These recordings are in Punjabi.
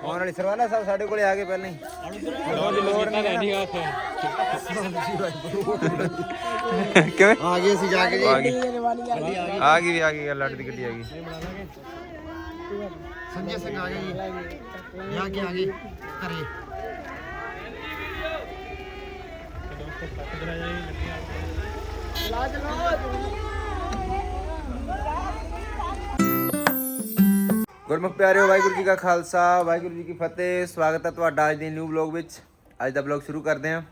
ਆਉਣ ਵਾਲੀ ਸਰਵਾਲਾ ਸਾਹਿਬ ਸਾਡੇ ਕੋਲੇ ਆ ਗਏ ਪਹਿਲਾਂ ਹੀ। ਨਹੀਂ ਕਿਵੇਂ? ਆ ਗਏ ਅਸੀਂ ਜਾ ਕੇ ਆ ਗਈ ਆ ਗਈ ਵੀ ਆ ਗਈ ਲੱਡ ਦੀ ਗੱਡੀ ਆ ਗਈ। ਸੰਜੇ ਸਿੰਘ ਆ ਗਏ ਜੀ। ਜਾ ਕੇ ਆ ਗਏ ਘਰੇ। ਗੁਰਮੁਖ ਪਿਆਰਿਓ ਵਾਹਿਗੁਰੂ ਜੀ ਕਾ ਖਾਲਸਾ ਵਾਹਿਗੁਰੂ ਜੀ ਕੀ ਫਤਿਹ। ਸਵਾਗਤ ਹੈ ਤੁਹਾਡਾ ਅੱਜ ਦੇ ਨਿਊ ਬਲੌਗ ਵਿੱਚ। ਅੱਜ ਦਾ ਬਲੌਗ ਸ਼ੁਰੂ ਕਰਦੇ ਹਾਂ।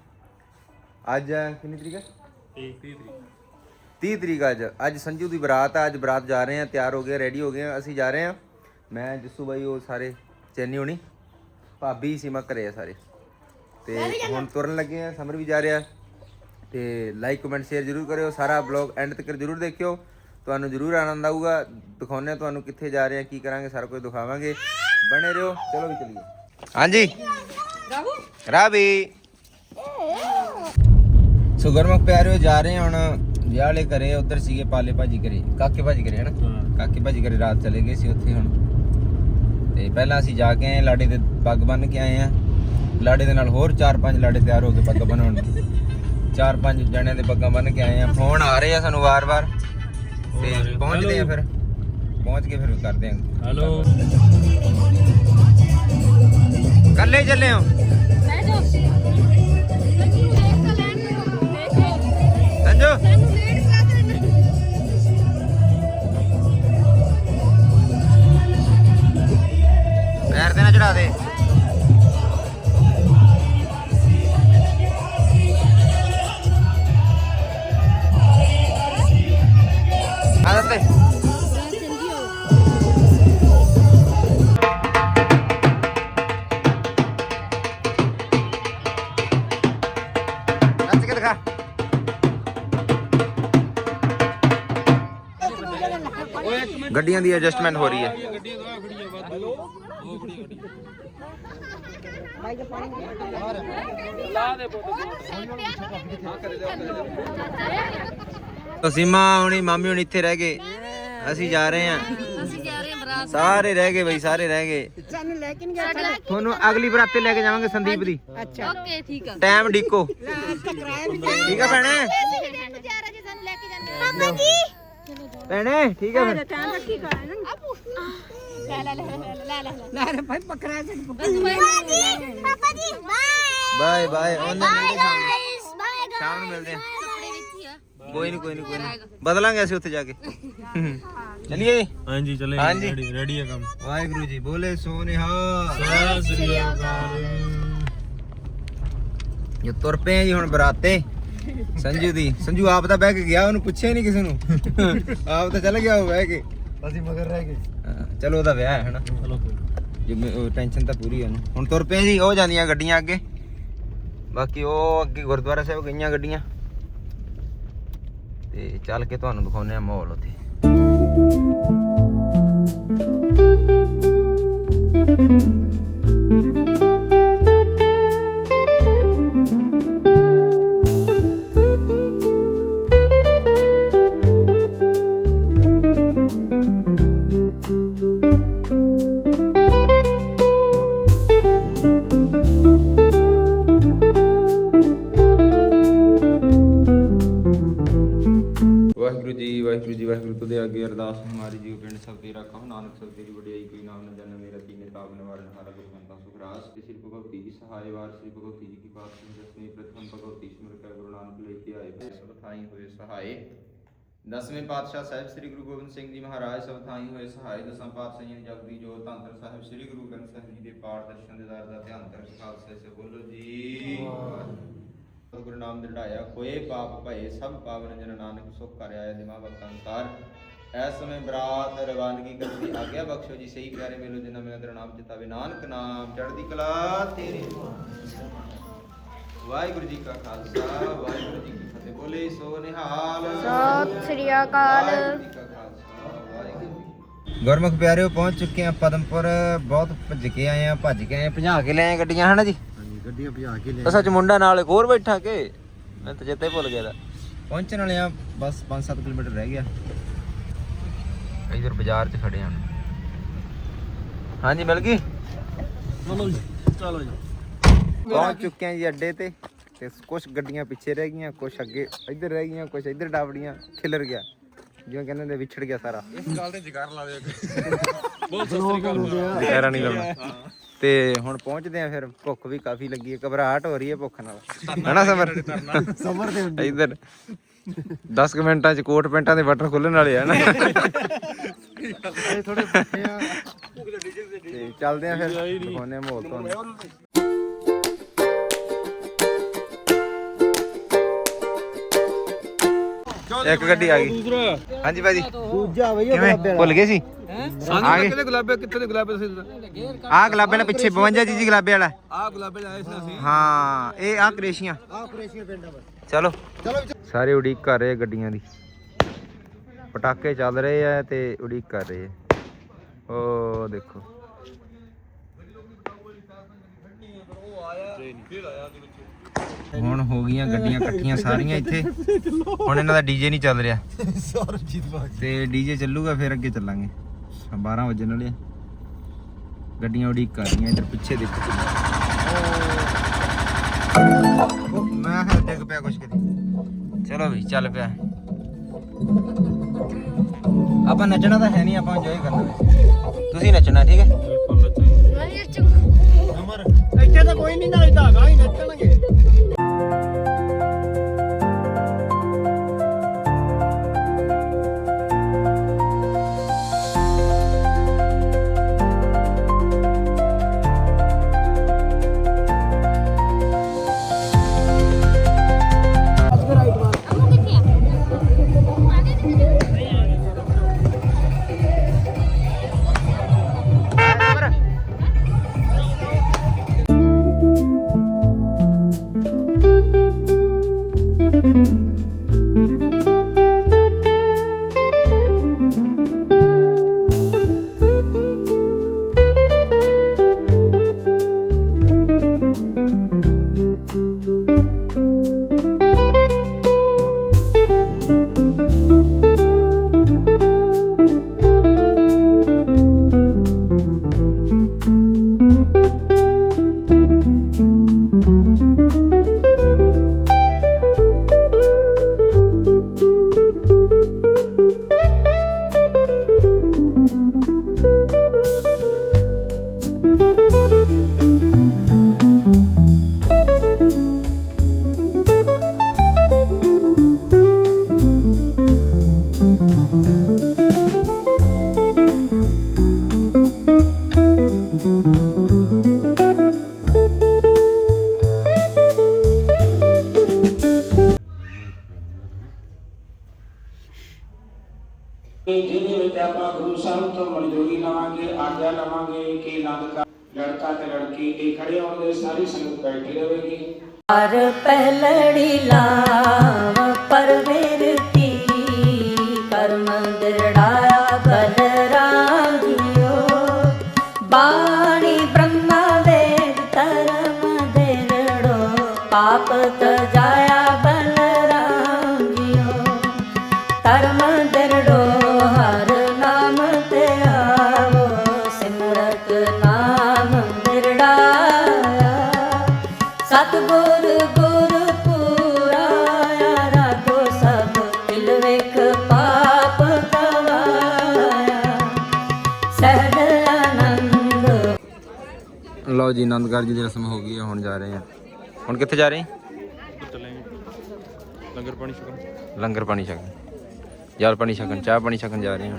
ਅੱਜ ਕਿੰਨੀ ਤਰੀਕ ਹੈ? 30 ਤਰੀਕ। ਅੱਜ। ਅੱਜ ਸੰਜੂ ਦੀ ਬਰਾਤ ਆ ਅੱਜ ਬਰਾਤ ਜਾ ਰਹੇ ਹਾਂ ਤਿਆਰ ਹੋ ਗਏ ਰੈਡੀ ਹੋ ਗਏ ਹਾਂ ਅਸੀਂ ਜਾ ਰਹੇ ਹਾਂ। ਮੈਂ ਜੱਸੂ ਬਾਈ ਉਹ ਸਾਰੇ ਚੈਨੀ ਹੋਣੀ ਭਾਬੀ ਸੀਮਾ ਘਰੇ ਆ ਸਾਰੇ। ਤੇ ਹੁਣ ਤੁਰਨ ਲੱਗੇ ਆ ਸਮਰ ਵੀ ਜਾ ਰਿਹਾ। ਤੇ ਲਾਈਕ ਕਮੈਂਟ ਸ਼ੇਅਰ ਜਰੂਰ ਕਰਿਓ। ਸਾਰਾ ਬਲੌਗ ਐਂਡ ਤੱਕ ਜਰੂਰ ਦੇਖਿਓ। ਤੁਹਾਨੂੰ ਜਰੂਰ ਆਨੰਦ ਆਊਗਾ। ਦਿਖਾਉਂਦੇ ਹਾਂ ਤੁਹਾਨੂੰ ਕਿੱਥੇ ਜਾ ਰਹੇ ਆ ਕੀ ਕਰਾਂਗੇ ਸਾਰਾ ਕੁਝ ਦਿਖਾਵਾਂਗੇ। ਬਣੇ ਰਹੋ ਚਲੋ ਵੀ ਚੱਲੀਏ। ਹਾਂਜੀ। ਰਾਬੀ ਸੋ ਗੁਰਮੁਖ ਪਿਆਰਿਓ ਜਾ ਰਹੇ ਹਾਂ ਹੁਣ ਵਿਆਹ ਵਾਲੇ ਘਰੇ ਉਧਰ ਸੀਗੇ ਪਾਲੇ ਭਾਜੀ ਘਰੇ ਕਾਕੇ ਭਾਜੀ ਘਰੇ ਹਨਾ? ਕਾਕੇ ਭਾਜੀ ਘਰੇ ਰਾਤ ਚਲੇ ਗਏ ਸੀ ਉੱਥੇ ਹੁਣ। ਤੇ ਪਹਿਲਾਂ ਅਸੀਂ ਜਾ ਕੇ ਆਏ ਲਾੜੇ ਦੇ ਪੱਗ ਬੰਨ ਕੇ ਆਏ ਆ ਲਾੜੇ ਦੇ ਨਾਲ ਹੋਰ 4-5 ਲਾੜੇ ਤਿਆਰ ਹੋ ਕੇ ਪੱਗ ਬਣਾਉਣ ਚਾਰ ਪੰਜ ਜਣਿਆਂ ਦੇ ਪੱਗਾਂ ਬੰਨ ਕੇ ਆਏ ਆ ਫੋਨ ਆ ਰਹੇ ਆ ਸਾਨੂੰ ਵਾਰ-ਵਾਰ। ਤੇ ਪਹੁੰਚਦੇ ਆ ਫਿਰ। ਪਹੁੰਚ ਕੇ ਫਿਰ ਕਰਦੇ ਆ। ਹੈਲੋ। ਕੱਲੇ ਚੱਲੇ ਹੋ? ਸੰਜੋ। ਪੈਰ ਤੇ ਨਾ ਚੜਾ ਦੇ। ਆ ਤੇ ਨੱਚ ਕੇ ਦਿਖਾ ਗੱਡੀਆਂ ਦੀ ਐਡਜਸਟਮੈਂਟ ਹੋ ਰਹੀ ਹੈ ਤਾਂ ਸੀਮਾ ਹੁਣੀ ਮਾਮੀ ਹੁਣ ਇੱਥੇ ਰਹਿ ਗਏ ਅਸੀਂ ਜਾ ਰਹੇ ਹਾਂ ਅਸੀਂ ਜਾ ਰਹੇ ਹਾਂ ਬਰਾਤ ਸਾਰੇ ਰਹਿ ਗਏ ਬਈ ਸਾਰੇ ਰਹਿ ਗਏ ਤੁਹਾਨੂੰ ਅਗਲੀ ਬਰਾਤੇ ਲੈ ਕੇ ਜਾਵਾਂਗੇ ਸੰਦੀਪ ਦੀ ਓਕੇ ਠੀਕ ਆ ਟਾਈਮ ਢੀਕੋ ਠੀਕ ਆ ਭੈਣੇ ਗੁਜ਼ਾਰਾ ਜੀ ਸਾਨੂੰ ਲੈ ਕੇ ਜਾਂਦੇ ਪਾਪਾ ਜੀ ਭੈਣੇ ਠੀਕ ਆ ਫਿਰ ਲੈ ਲੈ ਲੈ ਲੈ ਲੈ ਲੈ ਲੈ ਭਾਈ ਬੱਕਰਾ ਜੀ ਪਾਪਾ ਜੀ ਬਾਏ ਬਾਏ ਬਾਏ ਉਹਨਾਂ ਮਿਲਦੇ ਸ਼ਾਮ ਨੂੰ ਗਾਇਸ ਬਾਏ ਸ਼ਾਮ ਨੂੰ ਮਿਲਦੇ ਹੀ ਆ ਕੋਈ ਨਹੀਂ ਕੋਈ ਨਹੀਂ ਕੋਈ ਨਹੀਂ ਬਦਲਾਂਗੇ ਅਸੀਂ ਉੱਥੇ ਜਾ ਕੇ। ਚਲਿਏ ਹਾਂਜੀ ਚਲੇ ਹਾਂਜੀ। ਰੈਡੀ ਰੈਡੀ ਹੈ ਕੰਮ। ਵਾਹਿਗੁਰੂ ਜੀ ਬੋਲੇ ਸੋਨਿਹਾ। ਸਤਿ ਸ੍ਰੀ ਅਕਾਲ। ਇਹ ਤੁਰ ਪਏ ਆ ਜੀ ਹੁਣ ਬਰਾਤੇ। ਸੰਜੂ ਦੀ। ਸੰਜੂ ਆਪ ਤਾਂ ਬਹਿ ਕੇ ਗਿਆ ਉਹਨੂੰ ਪੁੱਛਿਆ ਨਹੀਂ ਕਿਸੇ ਨੂੰ। ਆਪ ਤਾਂ ਚੱਲ ਗਿਆ ਉਹ ਬਹਿ ਕੇ। ਅਸੀਂ ਮਗਰ ਰਹਿ ਗਏ। ਹਾਂ, ਚਲੋ ਉਹਦਾ ਵਿਆਹ ਹੈ ਹਨਾ? ਚਲੋ ਜਿਵੇਂ ਟੈਨਸ਼ਨ ਤਾਂ ਪੂਰੀ ਹੈ ਹੁਣ ਤੁਰ ਪਏ ਜੀ ਉਹ ਜਾਂਦੀਆਂ ਗੱਡੀਆਂ ਅੱਗੇ। ਬਾਕੀ ਉਹ ਅੱਗੇ ਗੁਰਦੁਆਰਾ ਸਾਹਿਬ ਗਈਆਂ ਗੱਡੀਆਂ। ਤੇ ਚੱਲ ਕੇ ਤੁਹਾਨੂੰ ਦਿਖਾਉਂਦੇ ਆ ਮਾਹੌਲ ਉੱਥੇ। ਵਾਹਿਗੁਰੂ ਜੀ ਪਿੰਡ ਸਭ ਤੇ ਰੱਖੋ ਨਾਨਕ ਸਭ ਤੇਰੀ ਵਡਿਆਈ ਕੋਈ ਨਾਮ ਨਾ ਜਾਣੇ ਮੇਰਾ ਕੀਨੇ ਤਾਬ ਨਿਵਾਰਨ ਹਾਰਾ ਗੁਰੂ ਬੰਦਾ ਸੁਖਰਾਸ ਸ੍ਰੀ ਭਗਵਤੀ ਜੀ ਸਹਾਇ ਵਾਰ ਸ੍ਰੀ ਭਗਵਤੀ ਜੀ ਕੀ ਬਾਤ ਸੁਣ ਦਸਵੇਂ ਪ੍ਰਥਮ ਭਗਵਤੀ ਸਿਮਰ ਕਰ ਗੁਰੂ ਨਾਨਕ ਲੈ ਕੇ ਆਏ। ਸਭ ਥਾਈ ਹੋਏ ਸਹਾਇ ਦਸਵੇਂ ਪਾਤਸ਼ਾਹ ਸਾਹਿਬ ਸ੍ਰੀ ਗੁਰੂ ਗੋਬਿੰਦ ਸਿੰਘ ਜੀ ਮਹਾਰਾਜ ਸਭ ਥਾਈ ਹੋਏ ਸਹਾਇ ਦਸਾਂ ਪਾਤਸ਼ਾਹੀਆਂ ਜਗਦੀ ਜੋਤ ਧੰਤਰ ਸਾਹਿਬ ਸ੍ਰੀ ਗੁਰੂ ਗ੍ਰੰਥ ਸਾਹਿਬ ਜੀ ਦੇ ਪਾਠ ਦਰਸ਼ਨ ਦਿਦਾਰ ਦਾ ਧਿਆਨ ਤਰ ਖਾਲਸੇ ਸੇ ਬੋਲੋ ਜੀ। ਗੁਰੂ ਨਾਮ ਦਿੜਾਇਆ ਕੋਏ ਪਾਪ ਭਏ ਸਭ ਪਾਵਨ ਜਨ ਨਾਨਕ ਸੁਖ ਕਰ ਆਇਆ ਦਿਮਾ ਵਕਤ ਅਨਸਾਰ ਐਸ ਸਮੇਂ ਬਰਾਤ ਰਵਾਨਗੀ ਕਰਨ ਦੀ ਆਗਿਆ ਬਖਸ਼ੋ ਜੀ। ਸਹੀ ਪਿਆਰੇ ਮੇਲੋ ਜਿਨ੍ਹਾਂ ਮੇਰਾ ਤੇਰਾ ਨਾਮ ਚਿਤਾਵੇ ਨਾਨਕ ਨਾਮ ਚੜ੍ਹਦੀ ਕਲਾ ਤੇਰੇ ਵਾਹਿਗੁਰੂ ਜੀ ਕਾ ਖਾਲਸਾ ਵਾਹਿਗੁਰੂ ਜੀ ਕੀ ਫਤਿਹ। ਬੋਲੇ ਸੋ ਨਿਹਾਲ। ਸਤਿ ਸ੍ਰੀ ਅਕਾਲ। ਵਾਹਿਗੁਰੂ ਜੀ ਕਾ ਖਾਲਸਾ ਵਾਹਿਗੁਰੂ ਗੁਰਮੁਖ ਪਿਆਰਿਓ ਪਹੁੰਚ ਚੁੱਕੇ ਆ ਪਦਮਪੁਰ। ਬਹੁਤ ਭੱਜ ਕੇ ਆਏ ਆ ਭੱਜ ਕੇ ਆਏ ਭਜਾ ਕੇ ਲੈ ਆਏ ਗੱਡੀਆਂ ਹਨਾ ਜੀ? ਹਾਂਜੀ ਗੱਡੀਆਂ ਭਜਾ ਕੇ ਲੈ ਉਹ ਸੱਚ ਮੁੰਡਾ ਨਾਲ ਇੱਕ ਹੋਰ ਬੈਠਾ ਕੇ? ਮੈਂ ਤਾਂ ਚੇਤੇ ਭੁੱਲ ਗਿਆ ਦਾ ਪਹੁੰਚਣ ਵਾਲੇ ਆ ਬਸ 5-7 ਕਿਲੋਮੀਟਰ ਰਹਿ ਗਿਆ। ਇਧਰ ਬਾਜ਼ਾਰ 'ਚ ਖੜੇ ਹਾਂ ਹਾਂਜੀ ਮਿਲ ਗਈ? ਚਲੋ ਜੀ ਚਲੋ ਜੀ। ਪਹੁੰਚ ਚੁੱਕੇ ਹਾਂ ਜੀ ਅੱਡੇ ਤੇ ਤੇ ਕੁਝ ਗੱਡੀਆਂ ਪਿੱਛੇ ਰਹਿ ਗਈਆਂ ਕੁਝ ਅੱਗੇ ਇੱਧਰ ਰਹਿ ਗਈਆਂ ਕੁਝ ਇੱਧਰ ਡਾਬੜੀਆਂ ਖਿਲਰ ਗਿਆ। ਜਿਵੇਂ ਕਹਿੰਦੇ ਨੇ ਵਿਛੜ ਗਿਆ ਸਾਰਾ। ਜਗਾਰਾ ਨਹੀਂ ਲਾਉਣਾ। ਤੇ ਹੁਣ ਪਹੁੰਚਦੇ ਆ ਫਿਰ ਭੁੱਖ ਵੀ ਕਾਫੀ ਲੱਗੀ ਹੈ ਘਬਰਾਹਟ ਹੋ ਰਹੀ ਹੈ ਭੁੱਖ ਨਾਲ। ਹਨਾ ਸਬਰ? ਸਬਰ ਤੇ ਇੱਧਰ। 10 ਮਿੰਟਾਂ ਚ ਕੋਟ ਪੈਂਟਾਂ ਦੇ ਬਟਨ ਖੁੱਲਣ ਵਾਲੇ ਆ ਨਾ। ਇਹ ਥੋੜੇ ਭੁੱਖੇ ਆ ਤੇ ਚੱਲਦੇ ਆ ਫਿਰ ਦਿਖਾਉਂਦੇ ਆ ਮਾਹੌਲ ਤੁਹਾਨੂੰ। ਇੱਕ ਗੱਡੀ ਆ ਗਈ। ਹਾਂਜੀ ਭਾਜੀ। ਦੂਜਾ ਬਈ ਉਹ ਕਿਵੇਂ? ਭੁੱਲ ਗਏ ਸੀ? ਆ ਗਏ। ਕਿਤੇ ਗੁਲਾਬੇ ਕਿੱਥੇ ਦੇ ਗੁਲਾਬੇ ਤੁਸੀਂ ਆ ਗੁਲਾਬੇ ਨਾਲ ਪਿੱਛੇ 52 ਜੀ ਜੀ ਗੁਲਾਬੇ ਵਾਲਾ। ਆ ਗੁਲਾਬੇ ਲਾਏ ਸੀ ਅਸੀਂ। ਹਾਂ ਇਹ ਆ ਕ੍ਰੇਸ਼ੀਆਂ। ਆ ਆਪਰੇਸ਼ਨ ਪਿੰਡ ਆ ਬਸ। ਚਲੋ। ਸਾਰੇ ਉਡੀਕ ਕਰ ਰਹੇ ਆ ਗੱਡੀਆਂ ਦੀ। ਪਟਾਕੇ ਚੱਲ ਰਹੇ ਆ ਤੇ ਉਡੀਕ ਕਰ ਰਹੇ ਆ। ਉਹ ਦੇਖੋ। ਹੁਣ ਹੋ ਗਈਆਂ ਗੱਡੀਆਂ ਇਕੱਠੀਆਂ ਸਾਰੀਆਂ ਇੱਥੇ। ਹੁਣ ਇਹਨਾਂ ਦਾ ਡੀਜੇ ਨਹੀਂ ਚੱਲ ਰਿਹਾ। ਤੇ ਡੀਜੇ ਚੱਲੂਗਾ ਫਿਰ ਅੱਗੇ ਚੱਲਾਂਗੇ। 12 ਵਜੇ ਨਾਲੇ ਗੱਡੀਆਂ ਉਡੀਕ ਕਰ ਰਹੀਆਂ ਇੱਧਰ ਪਿੱਛੇ ਦੇਖੋ ਪਿਆ ਕੁਛ ਕਿਤੇ ਚਲੋ ਵੀ ਚੱਲ ਪਿਆ। ਆਪਾਂ ਨੱਚਣਾ ਤਾਂ ਹੈ ਨਹੀਂ ਆਪਾਂ ਇੰਜੋਏ ਕਰਨਾ ਹੈ। ਤੁਸੀਂ ਨੱਚਣਾ ਠੀਕ ਹੈ? ਅਮਰ ਇੱਥੇ ਤਾਂ ਕੋਈ ਨਹੀਂ ਨੱਚਦਾ ਹੈਗਾ ਹੀ ਨੱਚਣਗੇ। ਜਿਹਦੇ ਵਿੱਚ ਆਪਾਂ ਗੁਰੂ ਸਾਹਿਬ ਤੋਂ ਮਨਜ਼ੂਰੀ ਲਵਾਂਗੇ, ਆਗਿਆ ਲਵਾਂਗੇ ਕਿ ਆਨੰਦ ਕਾ ਲੜਕਾ ਤੇ ਲੜਕੀ ਇਹ ਖੜੇ ਹੋਣਗੇ ਸਾਰੀ ਸੰਗਤ ਬੈਠੀ ਰਹੇਗੀ ਹਰ ਪਹਿਲੜੀ ਲਾਵ ਪਰਵੇਰ ਲਓ ਜੀ ਆਨੰਦਗੜ੍ਹ ਜੀ ਦੀ ਰਸਮ ਹੋ ਗਈ ਹੈ ਹੁਣ ਜਾ ਰਹੇ ਆ ਹੁਣ ਕਿੱਥੇ ਜਾ ਰਹੇ ਲੰਗਰ ਪਾਣੀ ਛਕਣ ਲੰਗਰ ਪਾਣੀ ਛਕਣ। ਜਲ ਪਾਣੀ ਛਕਣ, ਚਾਹ ਪਾਣੀ ਛਕਣ ਜਾ ਰਹੇ ਹਾਂ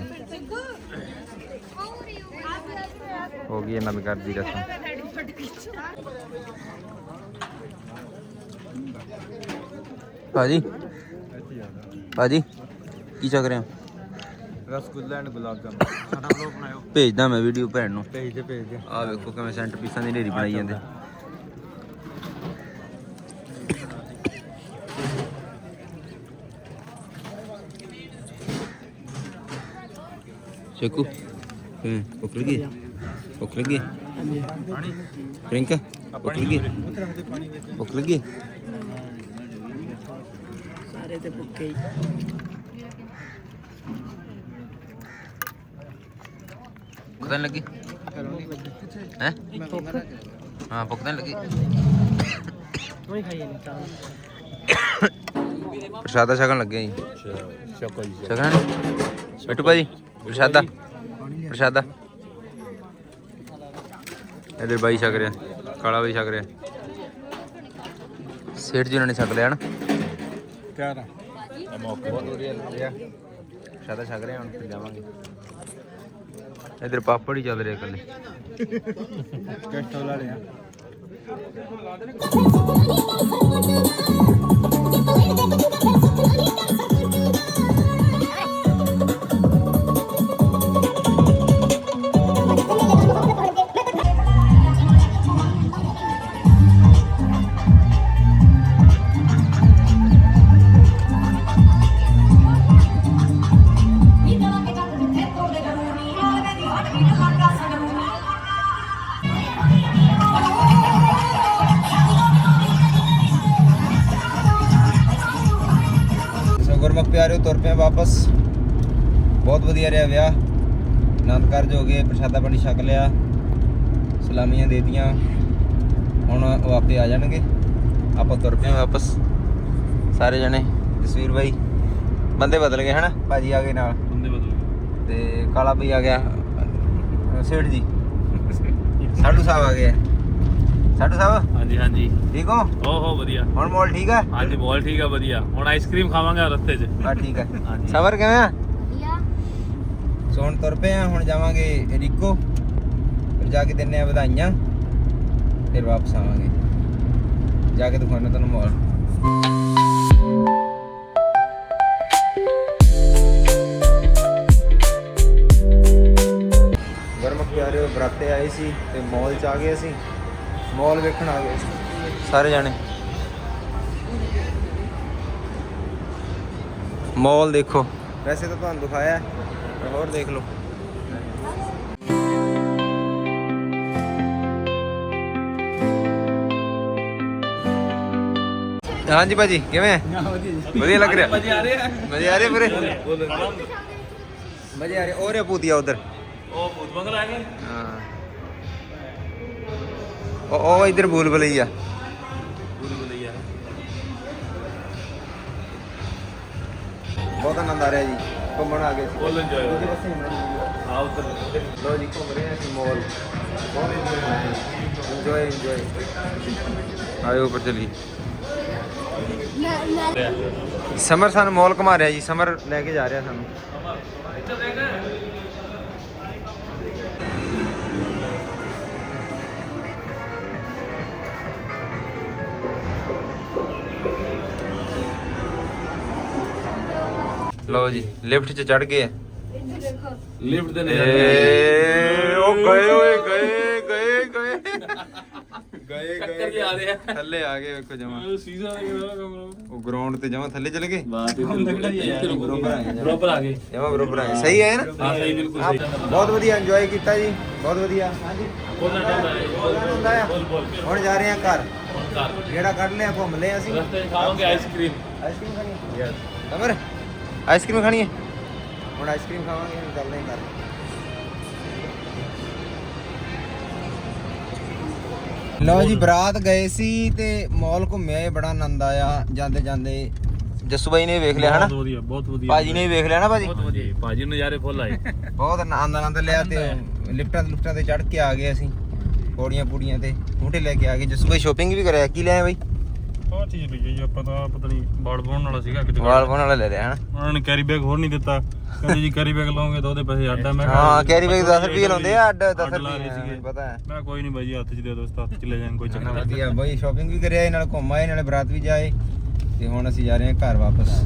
ਹੋ ਗਈ ਆਨੰਦਗੜ੍ਹ ਦੀ ਰਸਮ। ਭਾਜੀ? ਭਾਜੀ, ਕੀ ਚੱਕ ਰਹੇ ਹੋ? ਰਸਗੁੱਲਾ ਐਂਡ ਗੁਲਾਬ ਜਾਮੁਨ ਸਾਡਾ ਵਲੋਗ ਬਣਾਇਓ ਭੇਜਦਾ ਮੈਂ ਵੀਡੀਓ ਭੈਣ ਨੂੰ ਭੇਜ ਦੇ ਭੇਜ ਦੇ ਆਹ ਵੇਖੋ ਕਿਵੇਂ ਸੈਂਟ ਪੀਸਾਂ ਦੀ ਢੇਰੀ ਬਣਾਈ ਜਾਂਦੇ ਚੱਕੂ ਹੂੰ ਭੁੱਖ ਲੱਗੀ ਹੈ? ਭੁੱਖ ਲੱਗੀ ਹੈ? ਪ੍ਰਿੰਕਾ ਭੁੱਖ ਲੱਗੀ ਹੈ? ਭੁੱਖ ਲੱਗੀ ਹੈ? ਸਾਰੇ ਤੇ ਭੁੱਖੇ ਨਹੀਂ ਲੱਗੀ? ਹੈ? ਹਾਂ ਭੁੱਖ ਤਾਂ ਲੱਗੀ। ਉਹੀ ਖਾਈ ਜਾਂਦੇ ਚਾਹ ਪ੍ਰਸ਼ਾਦਾ ਛਕਣ ਲੱਗੇ ਜੀ। ਛਕਣਾ? ਬਿੱਟੂ ਭਾਜੀ ਪ੍ਰਸ਼ਾਦਾ। ਪ੍ਰਸ਼ਾਦਾ। ਇਧਰ ਬਾਈ ਛਕ ਰਿਹਾ ਕਾਲਾ ਬਾਈ ਛਕ ਰਿਹਾ। ਸੇਠ ਜੀ ਉਹਨਾਂ ਨੇ ਛਕ ਲਿਆ ਨਾ ਕਿਆ ਨਾ ਬਹੁਤ ਵਧੀਆ ਲੱਗਿਆ ਪ੍ਰਸ਼ਾਦਾ ਛਕ ਰਹੇ ਹੁਣ ਜਾਵਾਂਗੇ। ਇਧਰ ਪਾਪੜ ਹੀ ਚੱਲ ਰਿਹਾ ਇਕੱਲੇ। ਕੈਸਟੋ ਲਾ ਲਿਆ ਸੋ ਵਧੀਆ ਰਿਹਾ ਵਿਆਹ। ਆਨੰਦ ਕਾਰਜ ਹੋ ਗਏ ਪ੍ਰਸ਼ਾਦਾ ਪਾਣੀ ਛਕ ਲਿਆ ਸਲਾਮੀਆਂ ਦੇਤੀਆਂ। ਹੁਣ ਉਹ ਆਪੇ ਆ ਜਾਣਗੇ। ਆਪਾਂ ਤੁਰ ਪਏ। ਹਾਂ ਵਾਪਸ ਸਾਰੇ ਜਣੇ। ਜਸਵੀਰ ਬਾਈ। ਬੰਦੇ ਬਦਲ ਗਏ ਹਨਾ? ਭਾਜੀ ਆ ਗਏ ਨਾਲ। ਬੰਦੇ ਬਦਲ ਤੇ ਕਾਲਾ ਬਈ ਆ ਗਿਆ। ਸੇਠ ਜੀ। ਸਾਡੂ ਸਾਹਿਬ ਆ ਗਏ। ਸਾਡੂ ਸਾਹਿਬ? ਹਾਂਜੀ ਹਾਂਜੀ। ਠੀਕ ਹੋ? ਓ ਹੋ ਵਧੀਆ। ਹੁਣ ਮੋਲ ਠੀਕ ਆ? ਹਾਂਜੀ ਬਹੁਤ ਠੀਕ ਆ ਵਧੀਆ। ਹੁਣ ਆਈਸਕ੍ਰੀਮ ਖਾਵਾਂਗੇ ਰਸਤੇ 'ਚ। ਬਾ ਠੀਕ ਆ। ਹਾਂਜੀ। ਸਬਰ ਕਿਵੇਂ ਆ? ਸੋ ਹੁਣ ਤੁਰ ਪਏ ਆ, ਹੁਣ ਜਾਵਾਂਗੇ ਰਿਕੋ। ਫਿਰ ਜਾ ਕੇ ਦਿੰਨੇ ਆ ਵਧਾਈਆਂ, ਫਿਰ ਵਾਪਸ ਆਵਾਂਗੇ। ਜਾ ਕੇ ਦਿਖਾਉਣਾ ਤੁਹਾਨੂੰ ਮੋਲ ਗਰਮਕ ਪਿਆਰੇ ਬਰਾਤੇ ਆਏ ਸੀ ਤੇ ਮਾਲ ਚ ਆ ਗਏ ਅਸੀਂ। ਮਾਲ ਵੇਖਣ ਆ ਗਏ। ਸਾਰੇ ਜਾਣੇ। ਮਾਲ ਦੇਖੋ। ਵੈਸੇ ਤਾਂ ਤੁਹਾਨੂੰ ਦਿਖਾਇਆ। ਹੋਰ ਦੇਖ ਲਓ। ਹਾਂਜੀ ਭਾਜੀ ਕਿਵੇਂ? ਹੈ? ਵਧੀਆ ਲੱਗ ਰਿਹਾ? ਮਜ਼ੇ ਆ ਰਹੇ ਮਜ਼ੇ ਆ ਰਹੇ ਪੂਰੇ? ਮਜ਼ੇ ਆ ਰਹੇ ਉਹ ਰਿਹਾ ਪੂਤੀਆ ਉਧਰ? ਉਹ ਭੂਤ ਬੰਗਲਾ ਹੈ ਹਾਂ। ਉਹ ਉਹ ਇਧਰ ਬੂਲ ਬਲਈਆ ਬਹੁਤ ਆਨੰਦ ਆ ਰਿਹਾ ਜੀ। ਘੁੰਮਣ ਆ ਗਏ ਸੀ। Enjoy ਹੋ ਦੂਜੇ। ਪਾਸੇ ਹੋਣਾ ਆ ਉਧਰ। ਜੀ। ਲੋ ਜੀ ਘੁੰਮ ਰਹੇ ਅਸੀਂ ਮਾਲ ਬਹੁਤ ਇੰਜੋਏ ਇੰਜੋਏ ਆਇਓ ਉੱਪਰ ਚਲੀ ਸਮਰ ਸਾਨੂੰ ਮਾਲ ਘੁਮਾ ਰਿਹਾ ਜੀ। ਸਮਰ ਲੈ ਕੇ ਜਾ ਰਿਹਾ ਸਾਨੂੰ। ਲਓ ਜੀ ਲਿਫਟ 'ਚ ਚੜ ਗਏ। ਆ ਲਿਫਟ ਦੇ ਏ ਉਹ ਗਏ ਓਏ ਗਏ ਗਏ ਗਏ। ਗਏ ਟੱਕਰ ਕੇ ਆ ਰਹੇ। ਆ ਥੱਲੇ ਆ ਗਏ ਵੇਖੋ ਜਮਾ। ਸੀਜ਼ਾ ਆ ਗਿਆ ਕਮਰਾ ਉਹ ਗਰਾਊਂਡ ਤੇ ਜਮਾ ਥੱਲੇ ਚਲੇ ਗਏ? ਬਾਤ ਬਰੋਬਰ ਆ ਗਏ। ਜਮਾਂ। ਬਰੋਬਰ ਆ ਗਏ। ਜਮਾ ਬਰੋਬਰ ਆ ਗਏ। ਸਹੀ ਹੈ ਨਾ? ਹਾਂ ਸਹੀ ਬਿਲਕੁਲ ਆਪ ਸਹੀ। ਬਹੁਤ ਵਧੀਆ ਇੰਜੋਏ ਕੀਤਾ ਜੀ। ਬਹੁਤ ਵਧੀਆ। ਹਾਂਜੀ। ਬੋਲਣਾ ਚਾਹੁੰਦਾ ਬੋਲਣਾ ਹੁੰਦਾ ਆ। ਬੋਲ ਬੋਲ। ਹੁਣ ਜਾ ਰਹੇ ਹਾਂ ਘਰ। ਘਰ। ਜਿਹੜਾ ਕੱਢ ਲਿਆ ਘੁੰਮ ਲਿਆ ਅਸੀਂ। ਰਸਤੇ 'ਚ ਖਾਵਾਂਗੇ ਆਈਸਕ੍ਰੀਮ ਆਈਸਕ੍ਰੀਮ ਖਾਣੀ ਯਸ ਅਮਰ? ਆਈਸਕ੍ਰੀਮ ਖਾਣੀ ਹੈ? ਹੁਣ ਆਈਸਕ੍ਰੀਮ ਖਾਵਾਂਗੇ ਹੁਣ ਚੱਲਦੇ ਹਾਂ ਘਰ। ਲਓ ਜੀ ਬਰਾਤ ਗਏ ਸੀ ਤੇ ਮਾਲ ਘੁੰਮਿਆ ਬੜਾ ਆਨੰਦ ਆਇਆ ਜਾਂਦੇ ਜਾਂਦੇ। ਜੱਸੂ ਬਾਈ ਨੇ ਵੇਖ ਲਿਆ ਹਨਾ? ਬਹੁਤ ਵਧੀਆ ਬਹੁਤ ਵਧੀਆ। ਭਾਜੀ ਨੇ ਵੀ ਵੇਖ ਲਿਆ ਨਾ ਭਾਜੀ? ਬਹੁਤ ਵਧੀਆ ਭਾਜੀ ਨੂੰ ਨਜ਼ਾਰੇ ਫੁੱਲ ਆਏ। ਬਹੁਤ ਆਨੰਦ ਆਨੰਦ ਲਿਆ ਤੇ ਲਿਫਟਾਂ ਤੇ ਲਿਫਟਾਂ ਤੇ ਚੜ ਕੇ ਆ ਗਏ ਅਸੀਂ ਪੌੜੀਆਂ ਪੂੜੀਆਂ ਤੇ ਬੂਟੇ ਲੈ ਕੇ ਆ ਗਏ। ਜੱਸੂ ਬਾਈ ਸ਼ੋਪਿੰਗ ਵੀ ਕਰਿਆ ਕੀ ਲਿਆ ਬਾਈ? ਆਹ ਚੀਜ਼ ਲਈ ਜੀ ਆਪਾਂ ਤਾਂ ਪਤਾ ਨਹੀਂ ਬਾੜ ਪਾਉਣ ਵਾਲਾ ਸੀਗਾ ਕਿਤੇ ਵਾਲ ਪਾਉਣ ਵਾਲਾ ਲੈ ਲਿਆ ਹਨਾ? ਉਹਨਾਂ ਨੇ ਕੈਰੀ ਬੈਗ ਹੋਰ ਨਹੀਂ ਦਿੱਤਾ। ਕਹਿੰਦੇ ਜੀ ਕੈਰੀ ਬੈਗ ਲਾਓਗੇ ਤਾਂ ਉਹਦੇ ਪੈਸੇ ਅੱਡ ਆ। ਮੈਂ ਕਿਹਾ ਹਾਂ ਕੈਰੀ ਬੈਗ 10 ਰੁਪਏ ਲਾਉਂਦੇ ਆ ਅੱਡ 10 ਅੱਡ ਲਾ ਰੁਪਏ ਰਹੇ ਸੀਗੇ। ਮੈਨੂੰ ਪਤਾ ਹੈ। ਮੈਂ ਕਿਹਾ ਕੋਈ ਨਹੀਂ ਬਾਈ ਜੀ ਹੱਥ 'ਚ ਦੇ ਦੋ ਹੱਥ 'ਚ ਲੈ ਜਾਣ ਕੋਈ ਚੱਕਰ ਨਹੀਂ। ਵਧੀਆ ਬਾਈ ਸ਼ਾਪਿੰਗ ਵੀ ਕਰਿਆ ਨਾਲ ਘੁੰਮ ਆਏ ਨਾਲੇ ਬਰਾਤ ਵੀ ਜਾਏ ਤੇ ਹੁਣ ਅਸੀਂ ਜਾ ਰਹੇ ਹਾਂ ਘਰ ਵਾਪਸ।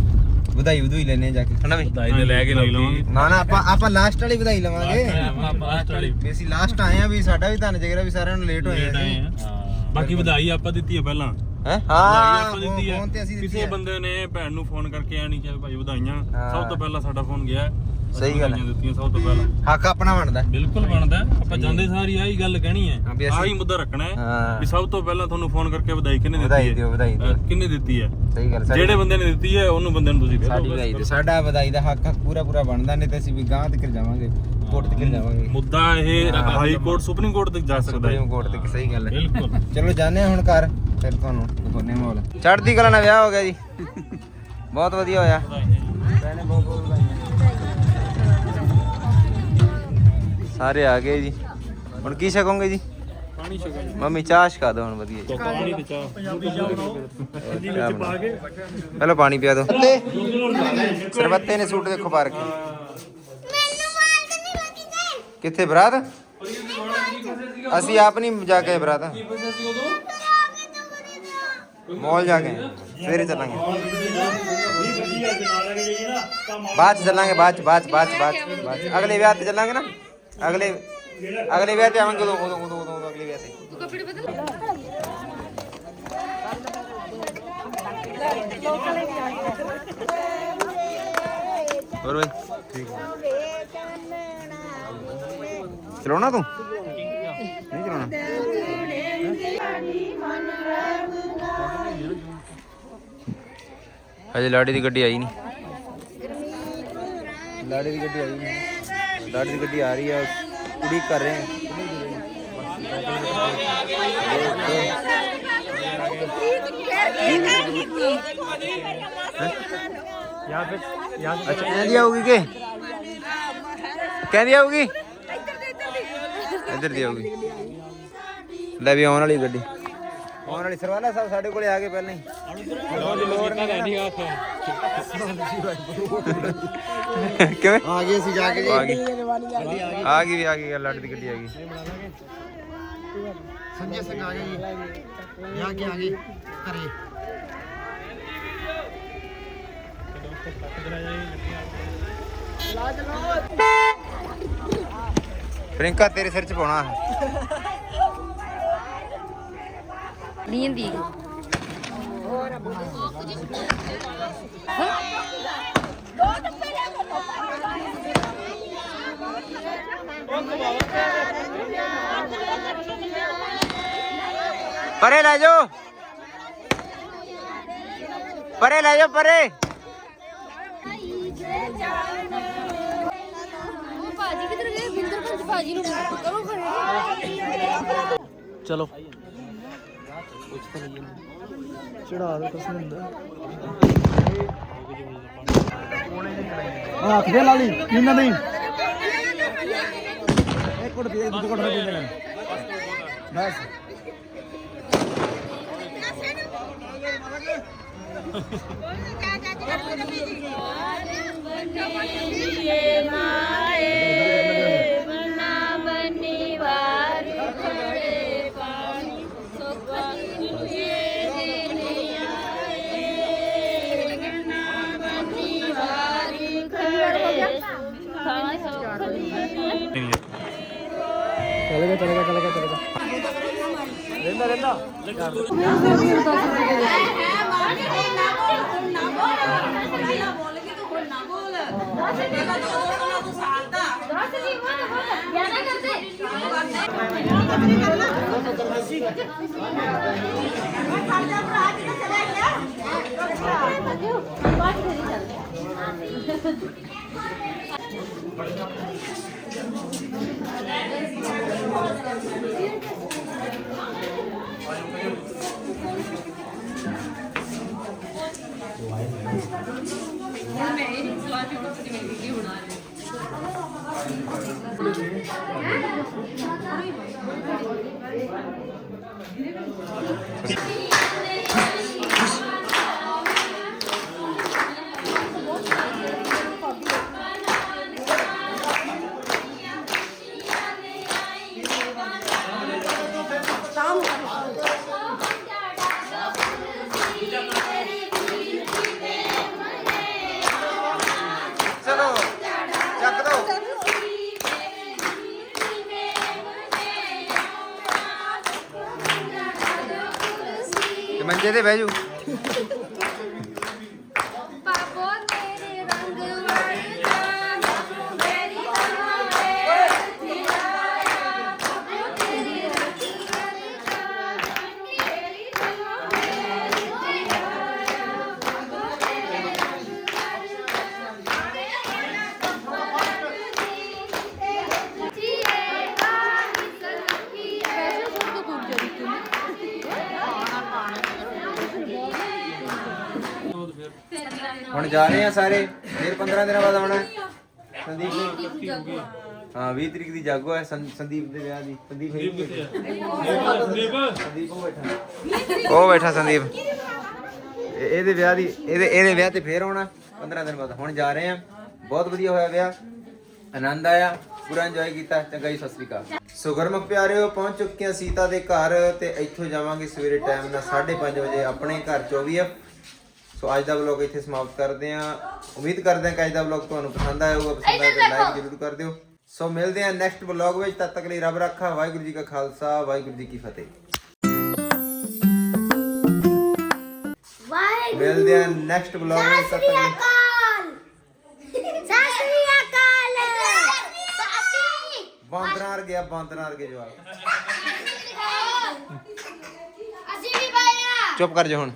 ਵਧਾਈ ਵਧੂਈ ਲੈਣੇ ਜਾ ਕੇ। ਹਨਾ ਵੀ? ਵਧਾਈ ਤੇ ਲੈ ਕੇ ਲੋਕੀ। ਨਾ ਨਾ ਆਪਾਂ ਆਪਾਂ ਲਾਸਟ ਵਾਲੀ ਵਧਾਈ ਲਵਾਂਗੇ। ਆਪਾਂ ਲਾਸਟ ਵਾਲੀ। ਵੀ ਅਸੀਂ ਲਾਸਟ ਆਏ ਆ ਵੀ ਸਾਡਾ ਵੀ ਧੰਨ ਜਿਗਰਾ ਵੀ ਸਾਰਿਆਂ ਨੂੰ ਲੇਟ ਹੋਏ ਅਸੀਂ ਆ ਬਾਕੀ ਵਧਾਈ ਆਪਾਂ ਦਿੱਤੀ ਆ ਪਹਿਲਾਂ। ਹੈ? ਵਧਾਈ ਹਾਂ ਆਪਾਂ ਦਿੱਤੀ ਆ। ਫੋਨ ਤੇ ਅਸੀਂ ਦਿੱਤੀ ਕਿਸੇ ਆ। ਬੰਦੇ ਨੇ ਭੈਣ ਨੂੰ ਫੋਨ ਕਰਕੇ ਆਣੀ ਚਾਹੇ ਭਾਈ ਵਧਾਈਆਂ। ਹਾਂ। ਸਭ ਤੋਂ ਪਹਿਲਾਂ ਸਾਡਾ ਫੋਨ ਗਿਆ। ਸਹੀ ਗੱਲ ਹੈ। ਵਧਾਈਆਂ ਦਿੱਤੀਆਂ ਸਭ ਤੋਂ ਪਹਿਲਾਂ। ਹੱਕ ਆਪਣਾ ਬਣਦਾ। ਬਿਲਕੁਲ ਬਣਦਾ। ਹੈ। ਆਪਾਂ ਜਾਂਦੇ ਸਾਰੀ ਆਹੀ ਗੱਲ ਕਹਿਣੀ ਹੈ ਹਾਂ ਵੀ ਅਸੀਂ- ਆਹੀ ਮੁੱਦਾ ਰੱਖਣਾ ਹੈ ਹਾਂ। ਵੀ ਸਭ ਤੋਂ ਪਹਿਲਾਂ ਤੁਹਾਨੂੰ ਫੋਨ ਕਰਕੇ ਵਧਾਈ ਕਿਹਨੇ ਦਿੱਤੀ ਵਧਾਈ ਹੈ? ਦਿਓ ਵਧਾਈ ਦਿਓ। ਅਹ ਕਿਹਨੇ ਦਿੱਤੀ ਹੈ? ਸਹੀ ਗੱਲ ਜਿਹੜੇ ਬੰਦੇ ਨੇ ਦਿੱਤੀ ਹੈ ਉਹਨੂੰ ਬੰਦੇ ਨੂੰ ਤੁਸੀਂ ਦੇ ਸਾਡੀ ਦਿਓ ਵਧਾਈ ਤੇ ਸਾਡਾ ਵਧਾਈ ਦਾ ਹੱਕ ਪੂਰਾ ਪੂਰਾ ਬਣਦਾ ਨਹੀਂ ਤੇ ਅਸੀਂ ਵੀ ਗਾਂ ਤੱਕ ਜਾਵਾਂਗੇ ਕੋਰਟ ਤੱਕ ਜਾਵਾਂਗੇ। ਮੁੱਦਾ ਇਹ। ਹਾਈ ਕੋਰਟ ਸੁਪਰੀਮ ਕੋਰਟ ਤੱਕ ਜਾ ਸਕਦਾ ਸੁਪਰੀਮ ਹੈ ਕੋਰਟ ਤੱਕ ਸਹੀ ਗੱਲ ਹੈ। ਬਿਲਕੁਲ। ਚਲੋ ਜਾਣੇ ਹੁਣ ਘਰ। ਫਿਰ ਤੁਹਾਨੂੰ ਦਿਖਾਉਣੇ ਮਾਹੌਲ। ਚੜ੍ਹਦੀ ਕਲਾ ਨਾਲ ਵਿਆਹ ਹੋ ਗਿਆ ਜੀ। ਬਹੁਤ ਵਧੀਆ ਹੋਇਆ। ਸਾਰੇ ਆ ਗਏ ਜੀ। ਹੁਣ ਕੀ ਛਕੋਗੇ ਜੀ? ਪਾਣੀ ਛਕਾ ਮੰਮੀ, ਚਾਹ ਛਕਾ ਦਿਓ ਹੁਣ ਵਧੀਆ ਪਾਣੀ ਤੇ ਚਾਹ ਪਹਿਲਾਂ ਪਾਣੀ ਪਿਆ ਦੋ ਸਰਬੱਤੇ ਨੇ ਸੂਟ ਦੇਖੋ ਪਾ ਰੱਖੇ ਕਿੱਥੇ ਬਰਾਤ? ਅਸੀਂ ਆਪ ਨਹੀਂ ਜਾ ਕੇ ਆਏ ਬਰਾਤ। ਮੌਲ ਜਾ ਕੇ ਬਾਅਦ ਚ ਚੱਲਾਂਗੇ ਬਾਅਦ ਚ ਬਾਅਦ ਚ ਬਾਅਦ ਚ ਬਾਅਦ ਚ ਬਾਅਦ ਚ। ਅਗਲੇ ਵਿਆਹ ਤੇ ਚੱਲਾਂਗੇ ਨਾ ਅਗਲੇ ਅਗਲੇ ਵਿਆਹ ਤੇ ਆਵਾਂਗੇ ਉਦੋਂ ਉਦੋਂ ਉਦੋਂ ਉਦੋਂ ਅਗਲੇ ਵਿਆਹ ਤੇ ਹੋਰ ਬਈ ਠੀਕ ਚਲਾਉਣਾ ਤੂੰ ਨਹੀਂ ਚਲਾਉਣਾ ਹਜੇ ਲਾੜੀ ਦੀ ਗੱਡੀ ਆਈ ਨਹੀਂ। ਲਾੜੀ ਦੀ ਗੱਡੀ ਆਈ ਨਹੀਂ। ਲਾੜੀ ਦੀ ਗੱਡੀ ਆ ਰਹੀ ਆ। ਕੁੜੀ ਕਰ ਰਹੇ ਆ। ਅੱਛਾ ਕਹਿੰਦੀ ਆਊਗੀ ਕਿ? ਕਹਿੰਦੀ ਆਊਗੀ? ਇੱਧਰ ਦੀ ਆਊਗੀ। ਲੈ ਵੀ ਆਉਣ ਵਾਲੀ ਗੱਡੀ। ਆਉਣ ਵਾਲੀ ਸਰਵਾਲਾ ਸਾਹਿਬ ਸਾਡੇ ਕੋਲੇ ਆ ਗਏ ਪਹਿਲਾਂ ਹੀ। ਕਿਵੇਂ? ਆ ਗਏ ਅਸੀਂ ਜਾ ਕੇ ਆ ਗਈ ਆ ਗਈ ਵੀ ਆ ਗਈ ਲੱਡ ਦੀ ਗੱਡੀ ਆ ਗਈ। ਸੰਜੇ ਸਿੰਘ ਆ ਗਏ ਜੀ। ਜਾ ਕੇ ਆ ਗਏ ਘਰੇ। ਪ੍ਰਿੰਕਾ ਤੇਰੇ ਸਿਰ ਚ ਪਾਉਣਾ। ਨੀਂਦੀ ਪਰੇ ਲੈ ਜਾਓ। ਪਰੇ ਲੈ ਜਾਓ ਪਰੇ। ਭਾਜੀ ਕਿਧਰ ਗਏ? ਬਿੰਦਰ ਪੰਜ ਭਾਜੀ ਨੂੰ ਕਰੋ ਖੜੇ? ਚਲੋ। ਚੜਾ ਦੇ ਕੁਛ ਨਹੀਂ ਹੁੰਦਾ। ਹੱਥ ਦੇ ਲਾਲੀ ਕਿੰਨਾ ਨਹੀਂ। ਇੱਕ ਕੋਟ ਦੇ ਦੂਜੇ ਕੋਟ ਦੇ ਦੇ ਬਸ। ਚਲੇਗਾ ਚਲੇਗਾ ਚਲੇਗਾ ਚਲੇਗਾ ਰਹਿੰਦਾ ਰਹਿੰਦਾ ਚਲੋ ਚੱਕ ਦੋ ਤੇ ਮੰਜੇ ਤੇ ਬਹਿ ਜਾਓ ਹੁਣ ਜਾ ਰਹੇ ਆ ਸਾਰੇ। ਫਿਰ 15 ਦਿਨਾਂ ਬਾਅਦ ਆਉਣਾ ਹੈ। ਸੰਦੀਪ ਨੇ। ਹਾਂ 20 ਤਰੀਕ ਦੀ ਜਾਗੋ ਹੈ। ਸੰ- ਸੰਦੀਪ ਦੇ ਵਿਆਹ ਦੀ। ਸੰਦੀਪ ਹੈ ਸੰਦੀਪ ਉਹ ਬੈਠਾ। ਉਹ ਬੈਠਾ ਸੰਦੀਪ। ਇਹ- ਇਹਦੇ ਵਿਆਹ ਦੀ ਇਹਦੇ ਇਹਦੇ ਵਿਆਹ ਤੇ ਫੇਰ ਆਉਣਾ। 15 ਦਿਨ ਬਾਅਦ। ਹੁਣ ਜਾ ਰਹੇ ਆ। ਬਹੁਤ ਵਧੀਆ ਹੋਇਆ ਵਿਆਹ। ਆਨੰਦ ਆਇਆ। ਪੂਰਾ ਇੰਜੋਏ ਕੀਤਾ। ਚੰਗਾ ਜੀ ਸਤਿ ਸ੍ਰੀ ਅਕਾਲ। ਸੋ ਗਰਮਕ ਪਿਆਰਿਓ ਪਹੁੰਚ ਚੁੱਕੇ ਹਾਂ ਸੀਤਾ ਦੇ ਘਰ ਤੇ ਇੱਥੋਂ ਜਾਵਾਂਗੇ ਸਵੇਰੇ ਟਾਈਮ ਨਾਲ 5:30 ਵਜੇ ਆਪਣੇ ਘਰ 24 ਸੋ ਅੱਜ ਦਾ ਵਲੌਗ ਇੱਥੇ ਸਮਾਪਤ ਕਰਦੇ ਹਾਂ। ਉਮੀਦ ਕਰਦੇ ਹਾਂ ਕਿ ਅੱਜ ਦਾ ਵਲੌਗ ਤੁਹਾਨੂੰ ਪਸੰਦ ਆਇਆ ਹੋਊਗਾ। ਪਸੰਦ ਆਇਆ ਤਾਂ ਲਾਈਕ ਜ਼ਰੂਰ ਕਰ ਦਿਓ। ਸੋ ਮਿਲਦੇ ਹਾਂ ਨੈਕਸਟ ਵਲੌਗ ਵਿੱਚ। ਤਦ ਤੱਕ ਲਈ ਰੱਬ ਰੱਖਾ। ਵਾਹਿਗੁਰੂ ਜੀ ਕਾ ਖਾਲਸਾ ਵਾਹਿਗੁਰੂ ਜੀ ਕੀ ਫਤਿਹ। ਮਿਲਦੇ ਹਾਂ ਨੈਕਸਟ ਵਲੌਗ ਵਿੱਚ। ਤਦ ਤੱਕ ਲਈ ਬਾਂਦਰਾਂ ਵਰਗੇ ਬਾਂਦਰਾਂ ਵਰਗੇ ਜਵਾਬ ਅਸੀਂ ਵੀ ਬਾਇਆ ਚੁੱਪ ਕਰ ਜਾ ਹੁਣ।